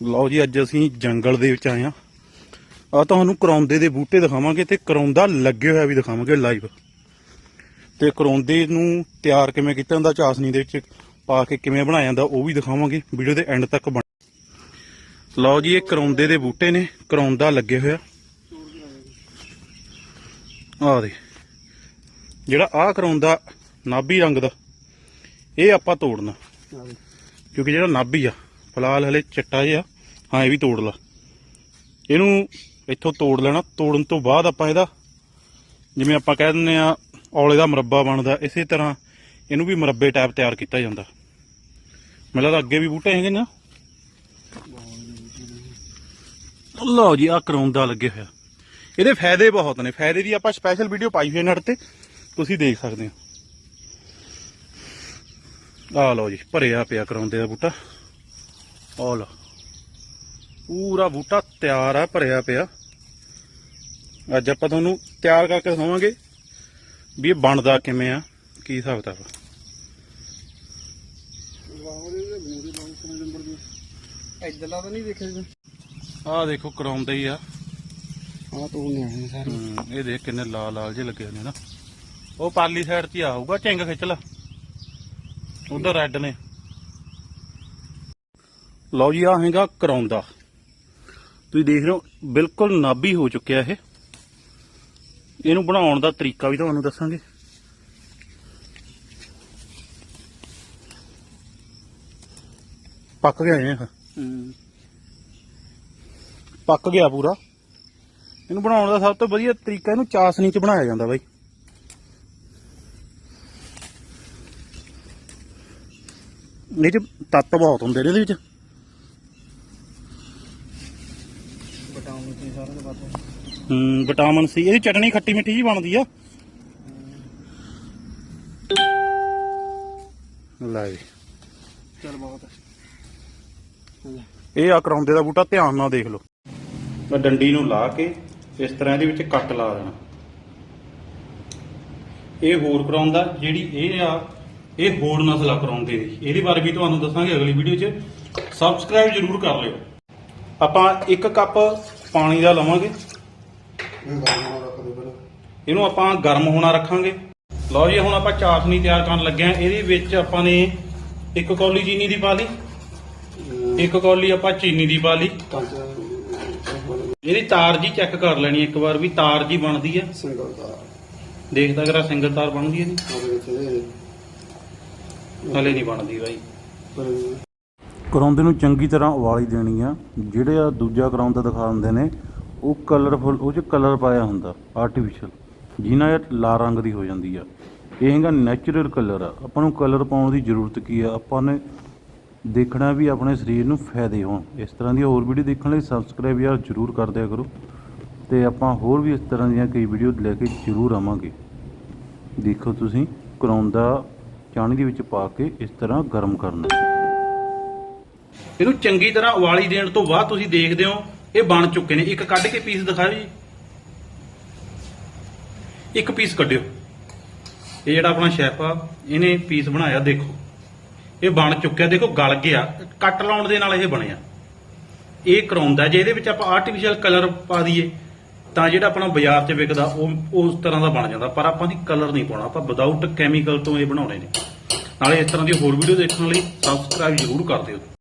ਲਓ ਜੀ ਅੱਜ ਅਸੀਂ ਜੰਗਲ ਦੇ ਵਿੱਚ ਆਏ ਆ ਆ ਤੁਹਾਨੂੰ ਕਰੌਂਦੇ ਦੇ ਬੂਟੇ ਦਿਖਾਵਾਂਗੇ ਤੇ ਕਰੌਂਦਾ ਲੱਗੇ ਹੋਇਆ ਵੀ ਦਿਖਾਵਾਂਗੇ ਲਾਈਵ ਤੇ ਕਰੌਂਦੇ ਨੂੰ ਤਿਆਰ ਕਿਵੇਂ ਕੀਤਾ ਹੁੰਦਾ ਚਾਸਨੀ ਦੇ ਵਿੱਚ ਪਾ ਕੇ ਕਿਵੇਂ ਬਣਾਇਆ ਜਾਂਦਾ ਉਹ ਵੀ ਦਿਖਾਵਾਂਗੇ। ਵੀਡੀਓ ਦੇ ਐਂਡ ਤੱਕ ਬਣ ਲਓ ਜੀ ਇਹ ਕਰੌਂਦੇ ਦੇ ਬੂਟੇ ਨੇ ਕਰੌਂਦਾ ਲੱਗੇ ਹੋਇਆ। ਆ ਦੇ ਜਿਹੜਾ ਆ ਕਰੌਂਦਾ ਨਾਭੀ ਰੰਗ ਦਾ ਇਹ ਆਪਾਂ ਤੋੜਨਾ। ਕਿਉਂਕਿ ਜਿਹੜਾ ਨਾਭੀ ਆ ਫਿਲਹਾਲ ਹਲੇ ਚਿੱਟਾ ਜਿਹਾ। ਹਾਂ, ਇਹ ਵੀ ਤੋੜ ਲਾ। ਇਹਨੂੰ ਇੱਥੋਂ ਤੋੜ ਲੈਣਾ। ਤੋੜਨ ਤੋਂ ਬਾਅਦ ਆਪਾਂ ਇਹਦਾ, ਜਿਵੇਂ ਆਪਾਂ ਕਹਿ ਦਿੰਦੇ ਆ ਔਲੇ ਦਾ ਮੁਰੱਬਾ ਬਣਦਾ, ਇਸੇ ਤਰ੍ਹਾਂ ਇਹਨੂੰ ਵੀ ਮੁਰੱਬੇ ਟਾਈਪ ਤਿਆਰ ਕੀਤਾ ਜਾਂਦਾ। ਮੈਨੂੰ ਲੱਗਦਾ ਅੱਗੇ ਵੀ ਬੂਟੇ ਹੈਗੇ ਨਾ। ਲਓ ਜੀ ਆ ਕਰਾਉਂਦਾ ਲੱਗੇ ਹੋਇਆ। ਇਹਦੇ ਫਾਇਦੇ ਬਹੁਤ ਨੇ। ਫਾਇਦੇ ਦੀ ਆਪਾਂ ਸਪੈਸ਼ਲ ਵੀਡੀਓ ਪਾਈ ਹੋਈ ਨੜ ਤੇ। ਤੁਸੀਂ ਦੇਖ ਸਕਦੇ ਹੋ। ਆ ਲਓ ਜੀ, ਭਰਿਆ ਪਿਆ ਕਰਾਉਂਦੇ ਦਾ ਬੂਟਾ। ਆ ਲਓ। ਪੂਰਾ ਬੂਟਾ ਤਿਆਰ ਆ ਭਰਿਆ ਪਿਆ। ਅੱਜ ਆਪਾਂ ਤੁਹਾਨੂੰ ਤਿਆਰ ਕਰਕੇ ਦਿਖਾਵਾਂਗੇ ਵੀ ਇਹ ਬਣਦਾ ਕਿਵੇਂ ਆ ਕੀ ਹਿਸਾਬ ਤਾਂ ਨਹੀਂ ਦੇਖਿਆ ਜੀ। ਆਹ ਦੇਖੋ ਕਰਾਉਂਦੇ ਹੀ ਆ। ਆ ਤੋਂ ਨਿਆਣੇ ਸਾਰੇ। ਹੂੰ, ਇਹ ਦੇਖ ਕਿੰਨੇ ਲਾਲ ਲਾਲ ਜਿਹੇ ਲੱਗੇ ਨੇ ਨਾ। ਉਹ ਪਾਰਲੀ ਸਾਈਡ 'ਚ ਹੀ ਆਊਗਾ ਚਿੰਗ ਖਿੱਚ ਲਾ। ਉਧਰ ਰੈੱਡ ਨੇ। ਲਓ ਜੀ ਆ ਹੈਗਾ ਕਰਾਉਂਦਾ। ਤੁਸੀਂ ਦੇਖ ਰਹੇ ਹੋ, ਬਿਲਕੁਲ ਨਾਭੀ ਹੋ ਚੁੱਕਿਆ ਇਹ। ਇਹਨੂੰ ਬਣਾਉਣ ਦਾ ਤਰੀਕਾ ਵੀ ਤੁਹਾਨੂੰ ਦੱਸਾਂਗੇ। ਪੱਕ ਗਿਆ ਇਹ। ਪੱਕ ਗਿਆ ਪੂਰਾ। ਇਹਨੂੰ ਬਣਾਉਣ ਦਾ ਸਭ ਤੋਂ ਵਧੀਆ ਤਰੀਕਾ ਇਹਨੂੰ ਚਾਸਨੀ 'ਚ ਬਣਾਇਆ ਜਾਂਦਾ ਬਾਈ। ਇਹ 'ਚ ਤੱਤ ਬਹੁਤ ਹੁੰਦੇ ਨੇ ਇਹਦੇ ਵਿੱਚ ਬਟਾਉਂ ਨੂੰ ਸਾਰਾ ਦੇ ਬਾਤ ਹੂੰ ਵਿਟਾਮਿਨ ਸੀ। ਇਹਦੀ ਚਟਣੀ ਖੱਟੀ ਮਿੱਠੀ ਜੀ ਬਣਦੀ ਆ। ਲੈ ਜੀ। ਚਲ ਬਹੁਤ ਹੈ ਇਹ ਆ ਕਰਾਉਂਦੇ ਦਾ ਬੂਟਾ ਧਿਆਨ ਨਾਲ ਦੇਖ ਲਓ। ਮੈਂ ਡੰਡੀ ਨੂੰ ਲਾ ਕੇ ਇਸ ਤਰ੍ਹਾਂ ਇਹਦੇ ਵਿੱਚ ਕੱਟ ਲਾ ਦੇਣਾ। ਇਹ ਹੋਰ ਕਰਾਉਂਦਾ ਜਿਹੜੀ ਇਹ ਆ ਇਹ ਹੋਰ ਨਸਲਾ ਕਰਾਉਂਦੇ ਨੇ। ਇਹਦੇ ਬਾਰੇ ਵੀ ਤੁਹਾਨੂੰ ਦੱਸਾਂਗੇ ਅਗਲੀ ਵੀਡੀਓ 'ਚ। ਸਬਸਕ੍ਰਾਈਬ ਜ਼ਰੂਰ ਕਰ ਲਿਓ। ਆਪਾਂ ਇੱਕ ਕੱਪ ਪਾਣੀ ਦਾ ਲਵਾਂਗੇ। ਇਹਨੂੰ ਆਪਾਂ ਗਰਮ ਹੋਣਾ ਰੱਖਾਂਗੇ। ਲਓ ਜੀ ਹੁਣ ਆਪਾਂ ਚਾਸ਼ਨੀ ਤਿਆਰ ਕਰਨ ਲੱਗੇ ਆ ਇਹਦੇ ਵਿੱਚ ਆਪਾਂ ਨੇ ਇੱਕ ਕੌਲੀ ਚੀਨੀ ਦੀ ਪਾ ਲਈ। ਇੱਕ ਕੌਲੀ ਆਪਾਂ ਚੀਨੀ ਦੀ ਪਾ ਲਈ। ਇਹਦੀ ਤਾਰ ਜੀ ਚੈੱਕ ਕਰ ਲੈਣੀ ਇੱਕ ਵਾਰ ਵੀ ਤਾਰ ਜੀ ਬਣਦੀ ਹੈ। ਸਿੰਗਲ ਦਾ ਦੇਖਦਾ ਕਰਾ ਸਿੰਗਲ ਤਾਰ ਬਣਦੀ ਹੈ ਜੀ ਹਲੇ ਨਹੀਂ ਬਣਦੀ ਬਾਈ। ਕਰੌਂਦੇ ਨੂੰ ਚੰਗੀ ਤਰ੍ਹਾਂ ਉਬਾਲੀ ਦੇਣੀ ਆ। ਜਿਹੜੇ ਆ ਦੂਜਾ ਕਰਾਉਂਦਾ ਦਿਖਾ ਦਿੰਦੇ ਨੇ, ਉਹ ਕਲਰਫੁਲ ਉਹ ਚ ਕਲਰ ਪਾਇਆ ਹੁੰਦਾ ਆਰਟੀਫੀਸ਼ੀਅਲ ਜਿਹਨਾਂ ਇਹ ਲਾਲ ਰੰਗ ਦੀ ਹੋ ਜਾਂਦੀ ਆ। ਇਹ ਹੈਗਾ ਨੈਚੁਰਲ ਕਲਰ ਆ। ਆਪਾਂ ਨੂੰ ਕਲਰ ਪਾਉਣ ਦੀ ਜ਼ਰੂਰਤ ਕੀ ਆ? ਆਪਾਂ ਨੇ ਦੇਖਣਾ ਵੀ ਆਪਣੇ ਸਰੀਰ ਨੂੰ ਫਾਇਦੇ ਹੋਣ। ਇਸ ਤਰ੍ਹਾਂ ਦੀ ਹੋਰ ਵੀਡੀਓ ਦੇਖਣ ਲਈ ਸਬਸਕ੍ਰਾਈਬ ਯਾਰ ਜ਼ਰੂਰ ਕਰ ਦਿਆ ਕਰੋ। ਤੇ ਆਪਾਂ ਹੋਰ ਵੀ ਇਸ ਤਰ੍ਹਾਂ ਦੀਆਂ ਕਈ ਵੀਡੀਓ ਲੈ ਕੇ ਜ਼ਰੂਰ ਆਵਾਂਗੇ। ਦੇਖੋ ਤੁਸੀਂ ਕਰੌਂਦਾ ਚਾਣੀ ਦੇ ਵਿੱਚ ਪਾ ਕੇ ਇਸ ਤਰ੍ਹਾਂ ਗਰਮ ਕਰਨਾ। ਇਹਨੂੰ ਚੰਗੀ ਤਰ੍ਹਾਂ ਉਬਾਲੀ ਦੇਣ ਤੋਂ ਬਾਅਦ ਤੁਸੀਂ ਦੇਖਦੇ ਹੋ, ਇਹ ਬਣ ਚੁੱਕੇ ਨੇ। ਇੱਕ ਕੱਢ ਕੇ ਪੀਸ ਦਿਖਾਓ ਜੀ। ਇੱਕ ਪੀਸ ਕੱਢਿਓ। ਇਹ ਜਿਹੜਾ ਆਪਣਾ ਸ਼ੈਫ ਆ, ਇਹਨੇ ਪੀਸ ਬਣਾਇਆ, ਦੇਖੋ। ਇਹ ਬਣ ਚੁੱਕਿਆ। ਦੇਖੋ, ਗਲ ਗਿਆ। ਕੱਟ ਲਾਉਣ ਦੇ ਨਾਲ ਇਹ ਬਣਿਆ। ਇਹ ਕਰਾਉਂਦਾ, ਜੇ ਇਹਦੇ ਵਿੱਚ ਆਪਾਂ ਆਰਟੀਫੀਸ਼ੀਅਲ ਕਲਰ ਪਾ ਦਈਏ, ਤਾਂ ਜਿਹੜਾ ਆਪਣਾ ਬਾਜ਼ਾਰ 'ਚ ਵਿਕਦਾ, ਉਹ, ਉਸ ਤਰ੍ਹਾਂ ਦਾ ਬਣ ਜਾਂਦਾ। ਪਰ ਆਪਾਂ ਦੀ ਕਲਰ ਨਹੀਂ ਪਾਉਣਾ। ਆਪਾਂ ਵਿਦਆਊਟ ਕੈਮੀਕਲ ਤੋਂ ਇਹ ਬਣਾਉਣੇ ਨੇ। ਨਾਲੇ ਇਸ ਤਰ੍ਹਾਂ ਦੀ ਹੋਰ ਵੀਡੀਓ ਦੇਖਣ ਲਈ ਸਬਸਕ੍ਰਾਈਬ ਜ਼ਰੂਰ ਕਰ ਦਿਓ।